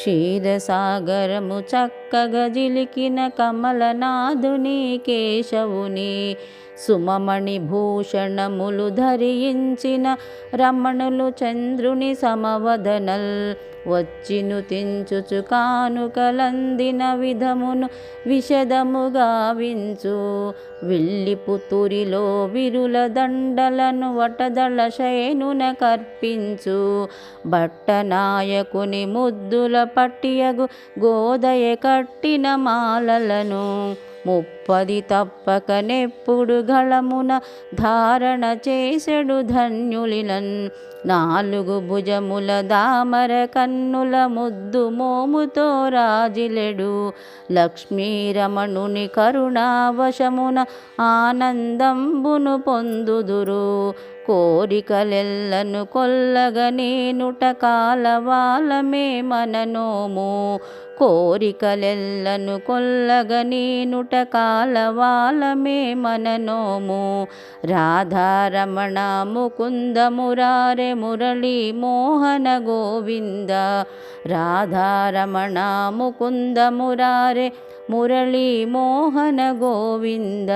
शीदसागरम् చక్కగా జిలికిన కమలనాథుని కేశవుని సుమమణి భూషణములు ధరించిన రమణులు చంద్రుని సమవదనల్. వచ్చిను తించుచు కానుకలందిన విధమును విషదముగా వించు విల్లి పుతురిలో విరుల దండలను వటదళ శయనున కర్పించు. భట్టనాయకుని ముద్దుల పట్టియగు గోదయ కట్టిన మాలలను ముప్పది తప్పకనెప్పుడు గళమున ధారణ చేసెడు ధన్యులినన్ నాలుగు భుజముల దామర కన్నుల ముద్దు మోముతో రాజిలెడు. లక్ష్మీరమణుని కరుణావశమున ఆనందంబును పొందుదురు. కోరికలెల్లను కొల్లగ నేనుట కాలవాలమే మననోము. కోరికలెల్లను కొల్లగ నేనుట కాలవాలమే మననోము. రాధారమణ ముకుంద మురారే మురళీ మోహన గోవింద. రాధారమణ ముకుంద మురారే మురళీ మోహన గోవింద.